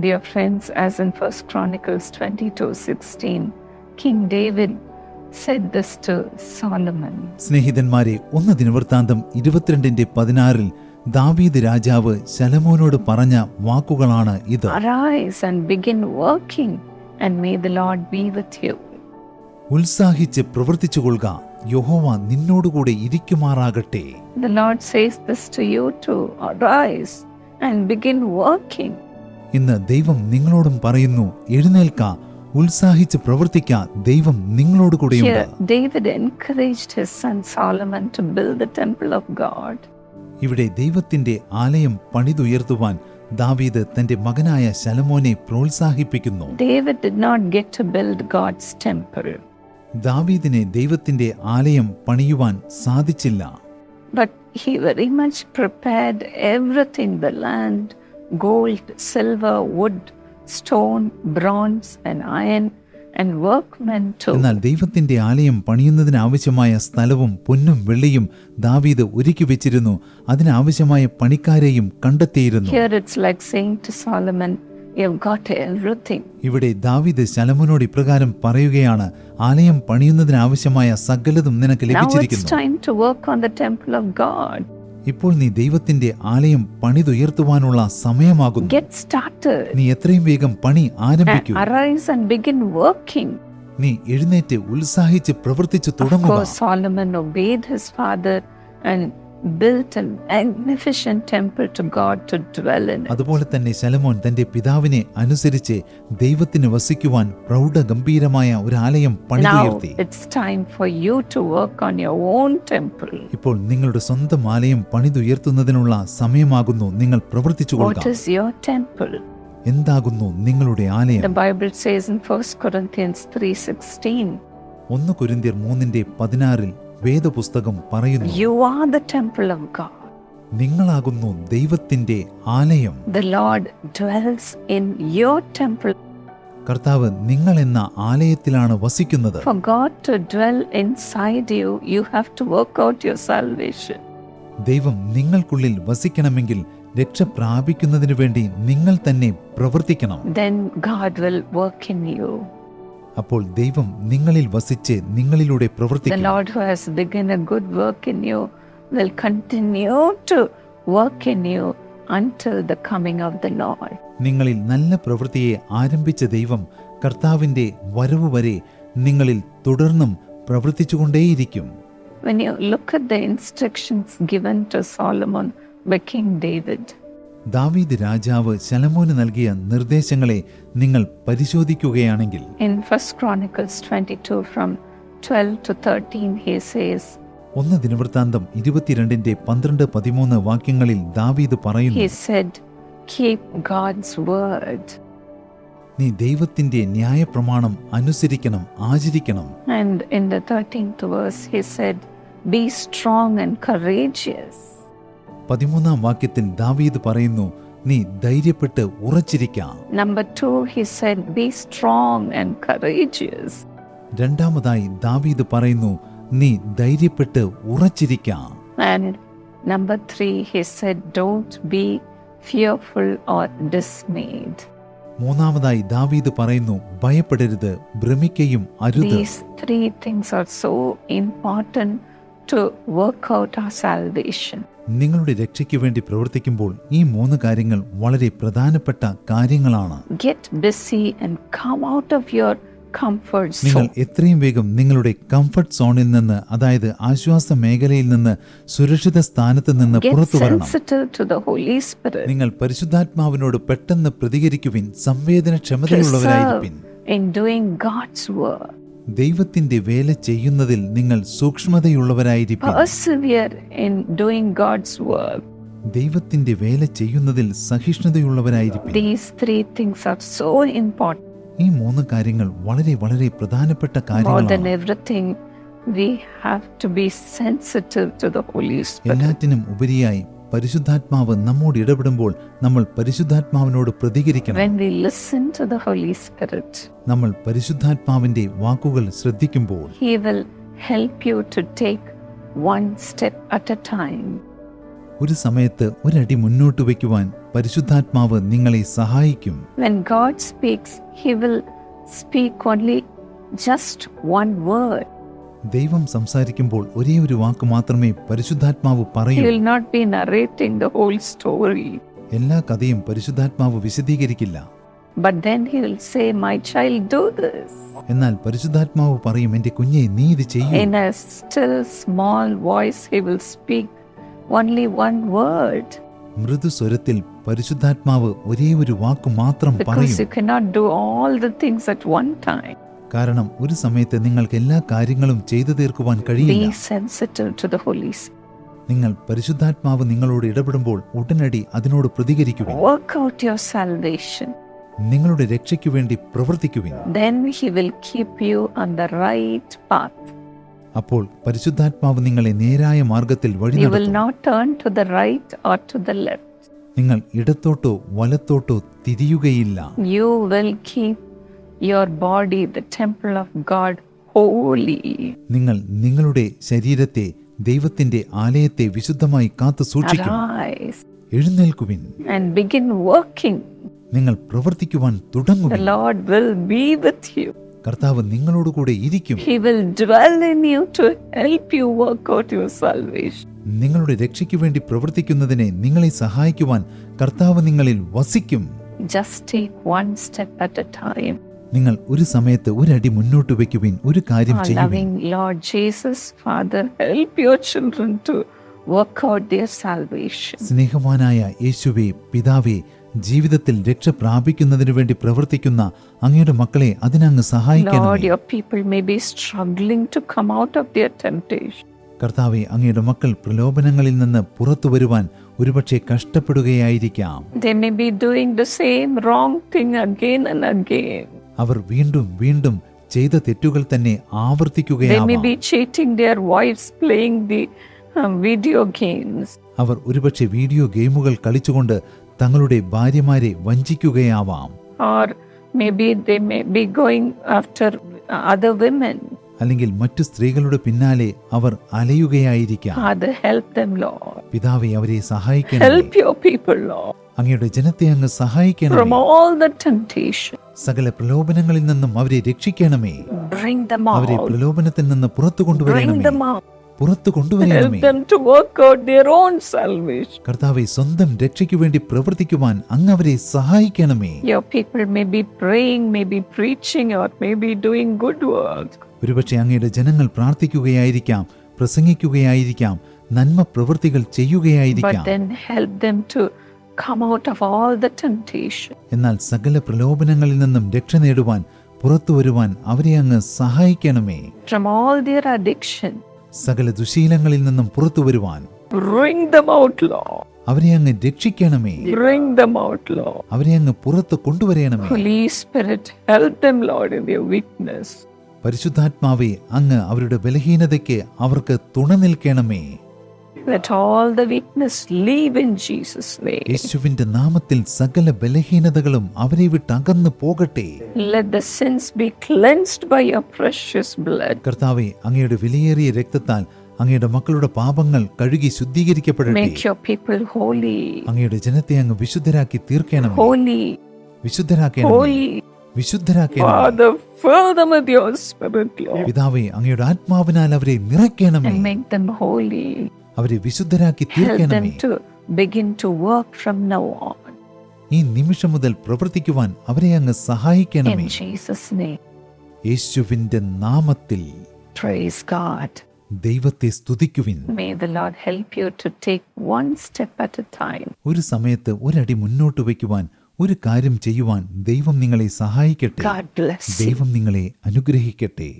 Dear friends, as in First Chronicles 22:16, King David said this to Solomon. സ്നേഹിതന്മാരെ ഒന്ന് ദിനവൃത്താന്തം ഇരുപത്തിരണ്ടിന്റെ പതിനാറിൽ ദാവീദ് രാജാവ് ശലമോനോട് പറഞ്ഞ വാക്കുകളാണ് ഇത് Arise and begin working, and may the Lord be with you. ഉത്സാഹിച്ച് പ്രവർത്തിച്ചുകൊള്ളുക യഹോവ നിന്നോടുകൂടെ ഇരിക്കുമാറാകട്ടെ The Lord says this to you too. arise and begin working. ഇന്ന് ദൈവം നിങ്ങളോടും പറയുന്നു എഴുന്നേൽക്ക ഉത്സാഹിച്ച് പ്രവർത്തിക്ക ദൈവം നിങ്ങളോട് കൂടെ ഇവിടെ ദൈവത്തിന്റെ ആലയം പണിതുയർത്തുവാൻ ദാവീദ് തന്റെ മകനായ ശലമോനെ പ്രോത്സാഹിപ്പിക്കുന്നു. ദാവീദിനെ ദൈവത്തിന്റെ ആലയം പണിയുവാൻ സാധിച്ചില്ല. But he very much prepared everything the land gold, silver, wood, stone, bronze, and iron, and workmen too. എന്നാൽ ദൈവത്തിന്റെ ആലയം പണിയുന്നതിനാവശ്യമായ സ്ഥലവും പൊന്നും വെള്ളിയും ദാവീദ് ഒരുക്കി വെച്ചിരുന്നു അതിനാവശ്യമായ പണിക്കാരെയും കണ്ടെത്തിയിരുന്നു Here it's like saying to Solomon, You've got everything. ഇവിടെ ദാവീദ് ശലമോനോട് ഇപ്രകാരം പറയുകയാണ് ആലയം പണിയുന്നതിനാവശ്യമായ സകലതും നിനക്ക് ലഭിച്ചിരിക്കുന്നു. Now it's ലഭിച്ചിരിക്കുന്നു ഇപ്പോൾ നീ ദൈവത്തിന്റെ ആലയം പണിതുയർത്തുവാനുള്ള സമയമാകുന്നു. നീ എത്രയും വേഗം പണി ആരംഭിക്കൂ. നീ എഴുന്നേറ്റ് ഉത്സാഹിച്ച് പ്രവർത്തിച്ചു തുടങ്ങുക അതുപോലെ തന്നെ ശലമോൻ തന്റെ പിതാവിനെ അനുസരിച്ച് ദൈവത്തിന് വസിക്കുവാൻ പ്രൗഢ ഗംഭീരമായ ഒരു ആലയം പണിതുയർത്തി. ഇപ്പോൾ നിങ്ങളുടെ സ്വന്തം ആലയം പണിതുയർത്തുന്നതിനുള്ള സമയമാകുന്നു. നിങ്ങൾ പ്രവർത്തിച്ചു എന്താകുന്നു നിങ്ങളുടെ ആലയം? ബൈബിൾ ഒന്ന് കുരിന്തിർ മൂന്നിന്റെ പതിനാറിൽ വേദപുസ്തകം പറയുന്നു you are the temple of God. നിങ്ങളാകുന്നു ദൈവത്തിന്റെ ആലയം The Lord dwells in your temple. കർത്താവ് നിങ്ങൾ എന്ന ആലയത്തിലാണ് വസിക്കുന്നത് For God to dwell inside you, you have to work out your salvation. ദൈവം നിങ്ങൾക്കുള്ളിൽ വസിക്കണമെങ്കിൽ രക്ഷ പ്രാപിക്കുന്നതിനു വേണ്ടി നിങ്ങൾ തന്നെ പ്രവർത്തിക്കണം Then God will work in you. അപ്പോൾ ദൈവം നിങ്ങളിൽ വസിച്ച് നിങ്ങളിലൂടെ നിങ്ങളിൽ നല്ല പ്രവൃത്തിയെ ആരംഭിച്ച ദൈവം കർത്താവിന്റെ വരവ് വരെ നിങ്ങളിൽ തുടർന്നും പ്രവർത്തിച്ചുകൊണ്ടേയിരിക്കും. When you look at the instructions given to Solomon by King David, ദാവീദ് രാജാവ് ശലമോന് നൽകിയ നിർദ്ദേശങ്ങളെ നിങ്ങൾ പരിശോധിക്കുകയാണെങ്കിൽ in First Chronicles 22 from 12 to 13, he says, ഒന്ന് ദിനവൃത്താന്തം ഇരുപത്തിരണ്ടിന്റെ പന്ത്രണ്ട് പതിമൂന്ന് വാക്യങ്ങളിൽ ദാവീദ് പറയുന്നു He said, Keep God's word. നീ ദൈവത്തിന്റെ ന്യായപ്രമാണം അനുസരിക്കണം ആചരിക്കണം And in the 13th verse, he said, Be strong and courageous. പതിമൂന്നാം വാക്യത്തിൽ ദാവീദ് പറയുന്നു നീ ധൈര്യപ്പെട്ട് രണ്ടാമതായി ദാവീദ് പറയുന്നു നീ ധൈര്യപ്പെട്ട് മൂന്നാമതായി ദാവീദ് പറയുന്നു ഭയപ്പെടരുത് ഭ്രമിക്കയും അരുത്. These three things are so important to work out our salvation. നിങ്ങളുടെ രക്ഷയ്ക്ക് വേണ്ടി പ്രവർത്തിക്കുമ്പോൾ ഈ മൂന്ന് കാര്യങ്ങൾ വളരെ പ്രധാനപ്പെട്ട കാര്യങ്ങളാണ് Get busy and come out of your comfort നിങ്ങൾ എത്രയും വേഗം നിങ്ങളുടെ കംഫർട്ട് സോണിൽ നിന്ന് അതായത് ആശ്വാസ മേഖലയിൽ നിന്ന് സുരക്ഷിത സ്ഥാനത്ത് നിന്ന് Get പുറത്തു വരണം to the Holy Spirit. നിങ്ങൾ പരിശുദ്ധാത്മാവിനോട് പെട്ടെന്ന് പ്രതികരിക്കുവിൻ സംവേദനക്ഷമതയുള്ളവരായിരിക്കും in doing God's work. ദൈവത്തിന്റെ വേല ചെയ്യുന്നതിൽ നിങ്ങൾ ദൈവത്തിന്റെ വേല ചെയ്യുന്നതിൽ ഈ മൂന്ന് കാര്യങ്ങൾ വളരെ വളരെ പ്രധാനപ്പെട്ട കാര്യങ്ങളാണ്. എല്ലാറ്റിനും ഉപരിയായി പരിശുദ്ധാത്മാവ് നമ്മോട് ഇടപെടുമ്പോൾ നമ്മൾ പരിശുദ്ധാത്മാവിനോട് പ്രതികരിക്കണം When we listen to the Holy Spirit, നമ്മൾ പരിശുദ്ധാത്മാവിന്റെ വാക്കുകൾ ശ്രദ്ധിക്കുമ്പോൾ He will help you to take one step at a time. ഒരു സമയത്ത് ഒരടി മുന്നോട്ട് വയ്ക്കുവാൻ പരിശുദ്ധാത്മാവ് നിങ്ങളെ സഹായിക്കും When God speaks, He will speak only just one word. ദൈവം സംസാരിക്കുമ്പോൾ ഒരേ ഒരു വാക്ക് മാത്രമേ പരിശുദ്ധാത്മാവ് പറയൂ. എല്ലാ കഥയും പരിശുദ്ധാത്മാവ് വിശദീകരിക്കില്ല. എന്നാൽ പരിശുദ്ധാത്മാവ് പറയും എന്റെ കുഞ്ഞെ നീ ഇത് ചെയ്യൂ. മൃദു സ്വരത്തിൽ പരിശുദ്ധാത്മാവ് ഒരേ ഒരു വാക്ക് മാത്രം പറയും. കാരണം ഒരു സമയത്ത് നിങ്ങൾക്ക് എല്ലാ കാര്യങ്ങളും ചെയ്തു തീർക്കുവാൻ കഴിയില്ല നിങ്ങൾ പരിശുദ്ധാത്മാവ് നിങ്ങളോട് ഇടപെടുമ്പോൾ ഉടനടി അതിനോട് പ്രതികരിക്കുക Work out your salvation. നിങ്ങളുടെ രക്ഷയ്ക്ക് വേണ്ടി പ്രവർത്തിക്കുവിൻ Then He will keep you on the right path. അപ്പോൾ പരിശുദ്ധാത്മാവ് നിങ്ങളെ നേരായ മാർഗത്തിൽ വഴി You will not turn to the right or to the left. നിങ്ങൾ ഇടത്തോട്ടോ വലത്തോട്ടോ തിരിയുകയില്ല you will keep your body the temple of God holy. നിങ്ങൾ നിങ്ങളുടെ ശരീരത്തെ ദൈവത്തിന്റെ ആലയത്തെ വിശുദ്ധമായി കാത്തു സൂക്ഷിക്കും Arise എഴുന്നേൽക്കുവിൻ and begin working. നിങ്ങൾ പ്രവർത്തിക്കുവാൻ The തുടങ്ങുവിൻ Lord will be with you. കർത്താവ് നിങ്ങളോടുകൂടെ ഇരിക്കും He will dwell in you to help you work out your salvation. നിങ്ങളുടെ രക്ഷയ്ക്ക് വേണ്ടി പ്രവർത്തിക്കുന്നതിനെ നിങ്ങളെ സഹായിക്കുവാൻ കർത്താവ് നിങ്ങളിൽ വസിക്കും Just take one step at a time. നിങ്ങൾ ഒരു സമയത്ത് ഒരടി മുന്നോട്ട് വയ്ക്കുവിൻ ഒരു കാര്യം Our ചെയ്യുവിൻ loving Lord Jesus, Father, help your children to work out their salvation. സ്നേഹവാനായ യേശുവെ പിതാവേ ജീവിതത്തിൽ രക്ഷ പ്രാപിക്കുന്നതിനു വേണ്ടി പ്രവർത്തിക്കുന്ന അങ്ങയുടെ മക്കളെ അതിനങ്ങ് Lord, your people may be struggling to come out of their temptation. കർത്താവെ അങ്ങയുടെ മക്കൾ പ്രലോഭനങ്ങളിൽ നിന്ന് പുറത്തു വരുവാൻ ഒരുപക്ഷെ കഷ്ടപ്പെടുകയായിരിക്കാം അവർ വീണ്ടും വീണ്ടും ചെയ്ത തെറ്റുകൾ തന്നെ ആവർത്തിക്കുകയാണ് അവർ ഒരുപക്ഷെ വീഡിയോ ഗെയിമുകൾ കളിച്ചുകൊണ്ട് തങ്ങളുടെ ഭാര്യമാരെ വഞ്ചിക്കുകയാവാം. അല്ലെങ്കിൽ മറ്റു സ്ത്രീകളുടെ പിന്നാലെ അവർ അലയുകയായിരിക്കാം. പിതാവെ അവരെ സഹായിക്കാൻ അങ്ങയുടെ ജനത്തെ അങ്ങ് temptation. സകല പ്രലോഭനങ്ങളിൽ നിന്നും അവരെ രക്ഷിക്കണമേ. അവരെ പ്രലോഭനത്തിൽ നിന്ന് പുറത്തു കൊണ്ടുവരണമേ. പുറത്തു കൊണ്ടുവരണമേ. കർത്താവെ സ്വന്തം രക്ഷയ്ക്ക് വേണ്ടി പ്രവർത്തിക്കുവാൻ അങ്ങ് അവരെ സഹായിക്കണമേ. Your people may be praying, may be preaching, or may be doing good work. ഒരുപക്ഷെ അങ്ങയുടെ ജനങ്ങൾ പ്രാർത്ഥിക്കുകയായിരിക്കാം പ്രസംഗിക്കുകയായിരിക്കാം നന്മ പ്രവൃത്തികൾ ചെയ്യുകയായിരിക്കാം. Come out of all the temptation. എന്നാൽ സകല പ്രലോഭനങ്ങളിൽ നിന്നും രക്ഷ നേടുവാൻ പുറത്തു വരുവാൻ അവരെ അങ്ങ് സഹായിക്കണമേ From all their addiction. സകല ദുശീലങ്ങളിൽ നിന്നും പുറത്തു വരുവാൻ Bring them out, Lord. അവരെ അങ്ങ് രക്ഷിക്കണമേ Bring them out, Lord. അവരെ അങ്ങ് പുറത്ത് കൊണ്ടുവരണമേ Holy Spirit, help them, Lord, in their weakness. പരിശുദ്ധാത്മാവെ അങ്ങ് അവരുടെ ബലഹീനതയ്ക്ക് അവർക്ക് തുണ നിൽക്കണമേ Let all the weakness leave in Jesus' name. യേശുവിന്റെ നാമത്തിൽ സകല ബലഹീനതകളും അവരെ വിട്ട് അകന്നു പോകട്ടെ. Let the sins be cleansed by your precious blood. കർത്താവെ അങ്ങയുടെ വിലയേറിയ രക്തത്താൽ അങ്ങയുടെ മക്കളുടെ പാപങ്ങൾ കഴുകി ശുദ്ധീകരിക്കപ്പെടട്ടെ. Make your people holy, അങ്ങയുടെ ജനത്തെ അങ്ങ് വിശുദ്ധരാക്കി തീർക്കണം holy, വിശുദ്ധരാക്കണം പിതാവെ അങ്ങയുടെ ആത്മാവിനാൽ അവരെ നിറയ്ക്കണമേ. അവരെ വിശുദ്ധരാക്കി തീർക്കണമേ begin to work from now on. ഈ നിമിഷം മുതൽ പ്രവർത്തിക്കുവാൻ അവരെ അങ്ങ് സഹായിക്കണമേ യേശുവിന്റെ നാമത്തിൽ praise God. ദൈവത്തെ സ്തുതിക്കുവിൻ May the Lord help you to take one step at a time. ഒരു സമയത്ത് ഒരടി മുന്നോട്ട് വയ്ക്കുവാൻ ഒരു കാര്യം ചെയ്യുവാൻ ദൈവം നിങ്ങളെ സഹായിക്കട്ടെ. ദൈവം നിങ്ങളെ അനുഗ്രഹിക്കട്ടെ